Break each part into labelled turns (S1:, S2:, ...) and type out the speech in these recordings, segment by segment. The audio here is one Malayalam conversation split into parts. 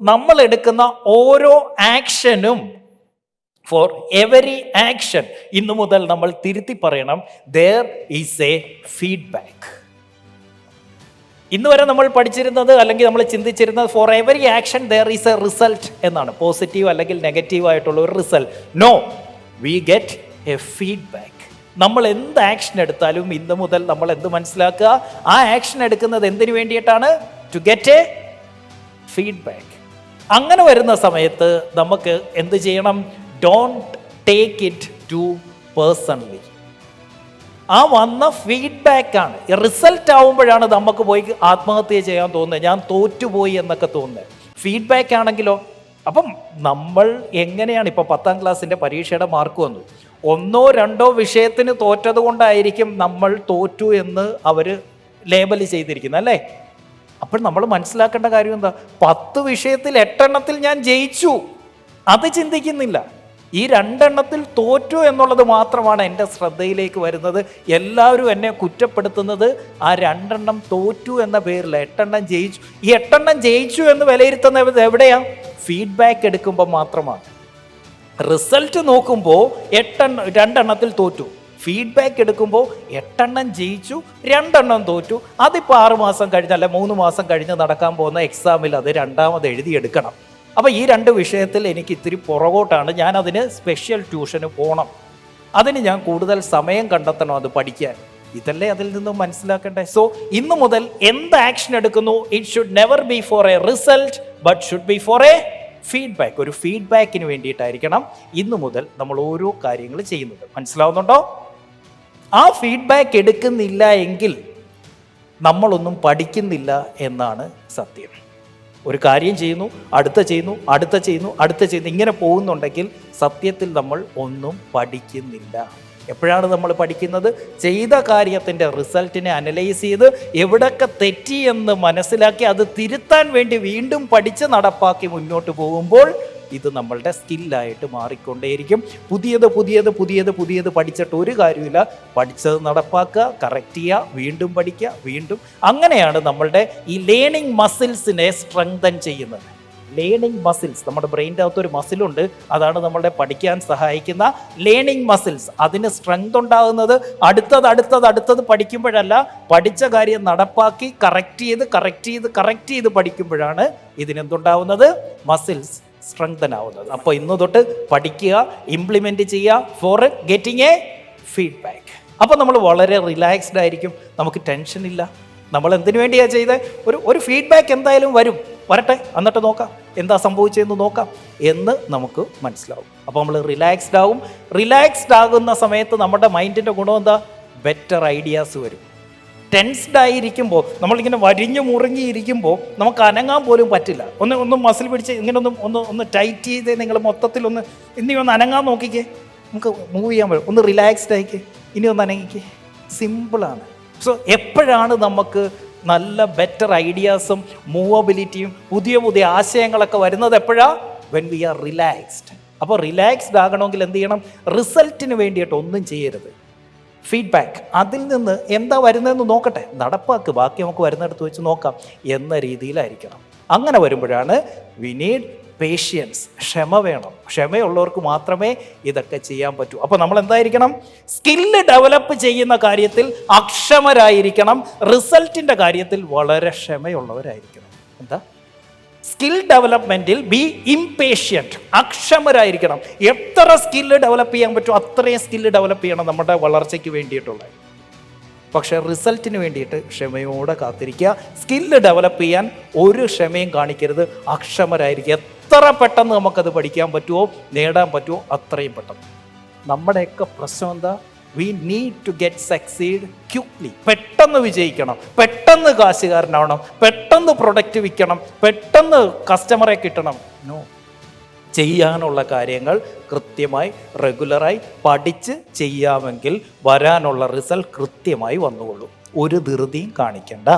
S1: നമ്മൾ എടുക്കുന്ന ഓരോ ആക്ഷനും ഫോർ എവറി ആക്ഷൻ ഇന്നു മുതൽ നമ്മൾ തിരുത്തി പറയണം ദർ ഈസ് എ ഫീഡ്ബാക്ക് ഇന്ന് വരെ നമ്മൾ പഠിച്ചിരുന്നത് അല്ലെങ്കിൽ നമ്മൾ ചിന്തിച്ചിരുന്നത് for every action there is a result എന്നാണ്. പോസിറ്റീവ് അല്ലെങ്കിൽ നെഗറ്റീവ് ആയിട്ടുള്ള ഒരു result no we get a feedback നമ്മൾ എന്ത് ആക്ഷൻ എടുത്താലും ഇന്ന് മുതൽ നമ്മൾ എന്ത് മനസ്സിലാക്കുക? ആ ആക്ഷൻ എടുക്കുന്നത് എന്തിനു വേണ്ടിയിട്ടാണ്? ടു ഗെറ്റ് എ ഫീഡ്ബാക്ക് അങ്ങനെ വരുന്ന സമയത്ത് നമുക്ക് എന്ത് ചെയ്യണം? Don't take it too personally ആ വന്ന ഫീഡ്ബാക്കാണ് റിസൾട്ട് ആവുമ്പോഴാണ് നമുക്ക് പോയി ആത്മഹത്യ ചെയ്യാൻ തോന്നുന്നത്. ഞാൻ തോറ്റുപോയി എന്നൊക്കെ തോന്നുന്നത്. ഫീഡ്ബാക്ക് ആണെങ്കിലോ? അപ്പം നമ്മൾ എങ്ങനെയാണ് ഇപ്പോൾ പത്താം ക്ലാസ്സിന്റെ പരീക്ഷയുടെ മാർക്ക് വന്നു? ഒന്നോ രണ്ടോ വിഷയത്തിന് തോറ്റത് കൊണ്ടായിരിക്കും നമ്മൾ തോറ്റു എന്ന് അവർ ലേബൽ ചെയ്തിരിക്കുന്നത് അല്ലേ? അപ്പോൾ നമ്മൾ മനസ്സിലാക്കേണ്ട കാര്യം എന്താ? പത്ത് വിഷയത്തിൽ എട്ടെണ്ണത്തിൽ ഞാൻ ജയിച്ചു. അത് ചിന്തിക്കുന്നില്ല. ഈ രണ്ടെണ്ണത്തിൽ തോറ്റു എന്നുള്ളത് മാത്രമാണ് എന്റെ ശ്രദ്ധയിലേക്ക് വരുന്നത്. എല്ലാവരും എന്നെ കുറ്റപ്പെടുത്തുന്നത് ആ രണ്ടെണ്ണം തോറ്റു എന്ന പേരിൽ എട്ടെണ്ണം ജയിച്ചു. ഈ എട്ടെണ്ണം ജയിച്ചു എന്ന് വിലയിരുത്തുന്നത് എവിടെയാണ് ഫീഡ്ബാക്ക് എടുക്കുമ്പോൾ മാത്രമാണ്. റിസൾട്ട് നോക്കുമ്പോൾ എട്ടെണ്ണം രണ്ടെണ്ണത്തിൽ തോറ്റു. ഫീഡ്ബാക്ക് എടുക്കുമ്പോൾ എട്ടെണ്ണം ജയിച്ചു രണ്ടെണ്ണം തോറ്റു. അതിപ്പോൾ ആറ് മാസം കഴിഞ്ഞ് അല്ലെ മൂന്ന് മാസം കഴിഞ്ഞ് നടക്കാൻ പോകുന്ന എക്സാമിൽ അത് രണ്ടാമത് എഴുതിയെടുക്കണം അപ്പോൾ ഈ രണ്ട് വിഷയത്തിൽ എനിക്ക് ഇത്തിരി പുറകോട്ടാണ്. ഞാൻ അതിന് സ്പെഷ്യൽ ട്യൂഷന് പോകണം അതിന് ഞാൻ കൂടുതൽ സമയം കണ്ടെത്തണം അത് പഠിക്കാൻ. ഇതല്ലേ അതിൽ നിന്നും മനസ്സിലാക്കണ്ടേ? സോ ഇന്നു മുതൽ എന്ത് ആക്ഷൻ എടുക്കുന്നു? It should never be for a result but should be for a feedback ഒരു ഫീഡ്ബാക്കിന് വേണ്ടിയിട്ടായിരിക്കണം ഇന്നു മുതൽ നമ്മൾ ഓരോ കാര്യങ്ങൾ ചെയ്യുന്നത്. മനസ്സിലാവുന്നുണ്ടോ? ആ ഫീഡ്ബാക്ക് എടുക്കുന്നില്ല എങ്കിൽ നമ്മളൊന്നും പഠിക്കുന്നില്ല എന്നാണ് സത്യം. ഒരു കാര്യം ചെയ്യുന്നു അടുത്ത ചെയ്യുന്നു അടുത്ത ചെയ്യുന്നു അടുത്ത ചെയ്യുന്നു ഇങ്ങനെ പോകുന്നുണ്ടെങ്കിൽ സത്യത്തിൽ നമ്മൾ ഒന്നും പഠിക്കുന്നില്ല. എപ്പോഴാണ് നമ്മൾ പഠിക്കുന്നത്? ചെയ്ത കാര്യത്തിന്റെ റിസൾട്ടിനെ അനലൈസ് ചെയ്ത് എവിടൊക്കെ തെറ്റി എന്ന് മനസ്സിലാക്കി അത് തിരുത്താൻ വേണ്ടി വീണ്ടും പഠിച്ച് നടപ്പാക്കി മുന്നോട്ട് പോകുമ്പോൾ ഇത് നമ്മളുടെ സ്കില്ലായിട്ട് മാറിക്കൊണ്ടേയിരിക്കും. പുതിയത് പുതിയത് പുതിയത് പുതിയത് പഠിച്ചിട്ട് ഒരു കാര്യമില്ല പഠിച്ചത് നടപ്പാക്കുക കറക്റ്റ് ചെയ്യുക വീണ്ടും പഠിക്കുക വീണ്ടും. അങ്ങനെയാണ് നമ്മളുടെ ഈ ലേണിംഗ് മസിൽസിനെ സ്ട്രെങ്തൻ ചെയ്യുന്നത്. ലേണിംഗ് മസിൽസ് നമ്മുടെ ബ്രെയിന്റെ അകത്ത് ഒരു മസിലുണ്ട് അതാണ് നമ്മളുടെ പഠിക്കാൻ സഹായിക്കുന്ന ലേണിംഗ് മസിൽസ് അതിന് സ്ട്രെങ്ത് ഉണ്ടാകുന്നത് അടുത്തത് അടുത്തത് അടുത്തത് പഠിക്കുമ്പോഴല്ല. പഠിച്ച കാര്യം നടപ്പാക്കി കറക്റ്റ് ചെയ്ത് കറക്റ്റ് ചെയ്ത് കറക്റ്റ് ചെയ്ത് പഠിക്കുമ്പോഴാണ് ഇതിനെന്തുണ്ടാവുന്നത്? മസിൽസ് സ്ട്രെങ്തൻ ആവുന്നത് അപ്പോൾ ഇന്ന് തൊട്ട് പഠിക്കുക ഇംപ്ലിമെന്റ് ചെയ്യുക ഫോർ ഗെറ്റിംഗ് എ ഫീഡ്ബാക്ക് അപ്പോൾ നമ്മൾ വളരെ റിലാക്സ്ഡ് ആയിരിക്കും. നമുക്ക് ടെൻഷൻ ഇല്ല. നമ്മൾ എന്തിനു വേണ്ടിയാണ് ചെയ്തത് ഒരു ഒരു ഫീഡ്ബാക്ക് എന്തായാലും വരും. വരട്ടെ എന്നിട്ട് നോക്കാം. എന്താ സംഭവിച്ചതെന്ന് നോക്കാം. എന്ന് നമുക്ക് മനസ്സിലാവും. അപ്പോൾ നമ്മൾ റിലാക്സ്ഡ് ആവും. റിലാക്സ്ഡ് ആകുന്ന സമയത്ത് നമ്മുടെ മൈൻഡിന്റെ ഗുണം എന്താ? ബെറ്റർ ഐഡിയാസ് വരും. ടെൻസ്ഡ് ആയിരിക്കുമ്പോൾ നമ്മളിങ്ങനെ വരിഞ്ഞു മുറുങ്ങിയിരിക്കുമ്പോൾ നമുക്ക് അനങ്ങാൻ പോലും പറ്റില്ല. ഒന്ന് ഒന്ന് മസിൽ പിടിച്ച് ഇങ്ങനെ ഒന്ന് ഒന്ന് ഒന്ന് ടൈറ്റ് ചെയ്ത് നിങ്ങൾ മൊത്തത്തിൽ ഒന്ന് ഇനി ഒന്ന് അനങ്ങാൻ നോക്കിക്കേ. നമുക്ക് മൂവ് ചെയ്യാൻ പറ്റും. ഒന്ന് റിലാക്സ്ഡ് ആയിക്കേ. ഇനി ഒന്ന് അനങ്ങിക്കേ. സിമ്പിളാണ് സോ എപ്പോഴാണ് നമുക്ക് നല്ല ബെറ്റർ ഐഡിയാസും മൂവബിലിറ്റിയും പുതിയ പുതിയ ആശയങ്ങളൊക്കെ വരുന്നത് എപ്പോഴാ? വെൻ വി ആർ റിലാക്സ്ഡ് അപ്പോൾ റിലാക്സ്ഡ് ആകണമെങ്കിൽ എന്ത് ചെയ്യണം? റിസൾട്ടിന് വേണ്ടിയിട്ട് ഒന്നും ചെയ്യരുത്. ഫീഡ്ബാക്ക് അതിൽ നിന്ന് എന്താ വരുന്നതെന്ന് നോക്കട്ടെ. നടപ്പാക്ക് ബാക്കി നമുക്ക് വരുന്നിടത്ത് വെച്ച് നോക്കാം. എന്ന രീതിയിലായിരിക്കണം. അങ്ങനെ വരുമ്പോഴാണ് വി നീഡ് പേഷ്യൻസ് ക്ഷമ വേണം. ക്ഷമയുള്ളവർക്ക് മാത്രമേ ഇതൊക്കെ ചെയ്യാൻ പറ്റൂ. അപ്പോൾ നമ്മൾ എന്തായിരിക്കണം സ്കില്ല് ഡെവലപ്പ് ചെയ്യുന്ന കാര്യത്തിൽ അക്ഷമരായിരിക്കണം. റിസൾട്ടിന്റെ കാര്യത്തിൽ വളരെ ക്ഷമയുള്ളവരായിരിക്കണം. എന്താ? സ്കിൽ ഡെവലപ്മെന്റിൽ ബി ഇംപേഷ്യന്റ് അക്ഷമരായിരിക്കണം. എത്ര സ്കില്ല് ഡെവലപ്പ് ചെയ്യാൻ പറ്റുമോ അത്രയും സ്കില്ല് ഡെവലപ്പ് ചെയ്യണം നമ്മുടെ വളർച്ചയ്ക്ക് വേണ്ടിയിട്ടുള്ളത് പക്ഷേ റിസൾട്ടിന് വേണ്ടിയിട്ട് ക്ഷമയോടെ കാത്തിരിക്കുക. സ്കില്ല് ഡെവലപ്പ് ചെയ്യാൻ ഒരു ക്ഷമയും കാണിക്കരുത്. അക്ഷമരായിരിക്കുക. എത്ര പെട്ടെന്ന് നമുക്കത് പഠിക്കാൻ പറ്റുമോ നേടാൻ പറ്റുമോ അത്രയും പെട്ടെന്ന്. നമ്മുടെയൊക്കെ പ്രശ്നം എന്താ? We need to get succeed quickly പെട്ടെന്ന് വിജയിക്കണം. പെട്ടെന്ന് കാശുകാരനാവണം. പെട്ടെന്ന് പ്രൊഡക്റ്റ് വിൽക്കണം. പെട്ടെന്ന് കസ്റ്റമറെ കിട്ടണം. നോ ചെയ്യാനുള്ള കാര്യങ്ങൾ കൃത്യമായി റെഗുലറായി പഠിച്ച് ചെയ്യാമെങ്കിൽ വരാനുള്ള റിസൾട്ട് കൃത്യമായി വന്നുകൊള്ളും. ഒരു ധൃതിയും കാണിക്കണ്ട.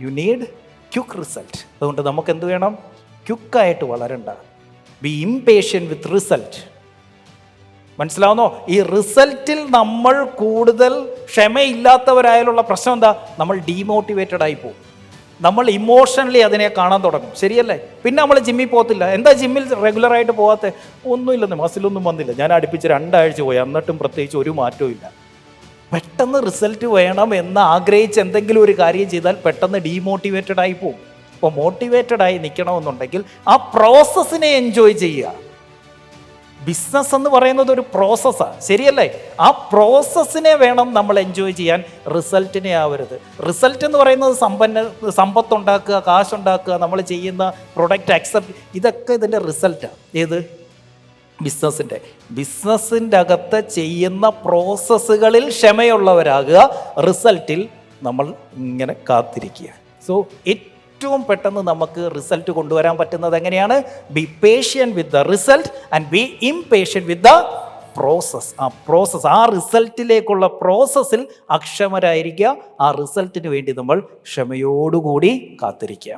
S1: യു നീഡ് ക്യുക്ക് റിസൾട്ട് അതുകൊണ്ട് നമുക്ക് എന്ത് വേണം? ക്യുക്കായിട്ട് വളരണ്ട. ബി ഇംപേഷ്യൻ വിത്ത് റിസൾട്ട് മനസ്സിലാവുന്നോ? ഈ റിസൾട്ടിൽ നമ്മൾ കൂടുതൽ ക്ഷമയില്ലാത്തവരായാലുള്ള പ്രശ്നം എന്താ? നമ്മൾ ഡീമോട്ടിവേറ്റഡ് ആയി പോകും. നമ്മൾ ഇമോഷണലി അതിനെ കാണാൻ തുടങ്ങും. ശരിയല്ലേ? പിന്നെ നമ്മൾ ജിമ്മിൽ പോകത്തില്ല. എന്താ ജിമ്മിൽ റെഗുലറായിട്ട് പോകാത്ത? ഒന്നുമില്ലെന്ന് മസിലൊന്നും വന്നില്ല. ഞാൻ അടുപ്പിച്ച് രണ്ടാഴ്ച പോയി. എന്നിട്ടും പ്രത്യേകിച്ച് ഒരു മാറ്റവും ഇല്ല. പെട്ടെന്ന് റിസൾട്ട് വേണം എന്ന് ആഗ്രഹിച്ച് എന്തെങ്കിലും ഒരു കാര്യം ചെയ്താൽ പെട്ടെന്ന് ഡീമോട്ടിവേറ്റഡ് ആയി പോകും. അപ്പോൾ മോട്ടിവേറ്റഡ് ആയി നിൽക്കണമെന്നുണ്ടെങ്കിൽ ആ പ്രോസസ്സിനെ എൻജോയ് ചെയ്യുക. ബിസിനസ് എന്ന് പറയുന്നത് ഒരു പ്രോസസ്സാണ് ശരിയല്ലേ? ആ പ്രോസസ്സിനെ വേണം നമ്മൾ എൻജോയ് ചെയ്യാൻ. റിസൾട്ടിനെ ആവരുത്. റിസൾട്ട് എന്ന് പറയുന്നത് സമ്പന്ന സമ്പത്തുണ്ടാക്കുക കാശുണ്ടാക്കുക നമ്മൾ ചെയ്യുന്ന പ്രൊഡക്റ്റ് അക്സെപ്റ്റ് ഇതൊക്കെ ഇതിന്റെ റിസൾട്ടാണ് ഏത്? ബിസിനസ്സിന്റെ ബിസിനസ്സിന്റെ അകത്ത് ചെയ്യുന്ന പ്രോസസ്സുകളിൽ ക്ഷമയുള്ളവരാകുക. റിസൾട്ടിൽ നമ്മൾ ഇങ്ങനെ കാത്തിരിക്കുക. സോ ഏറ്റവും പെട്ടെന്ന് നമുക്ക് റിസൾട്ട് കൊണ്ടുവരാൻ പറ്റുന്നത് എങ്ങനെയാണ്? Be patient with the result and be impatient with the process ആ പ്രോസസ്സ് ആ റിസൾട്ടിലേക്കുള്ള പ്രോസസ്സിൽ അക്ഷമരായിരിക്കുക. ആ റിസൾട്ടിന് വേണ്ടി നമ്മൾ ക്ഷമയോടുകൂടി കാത്തിരിക്കുക.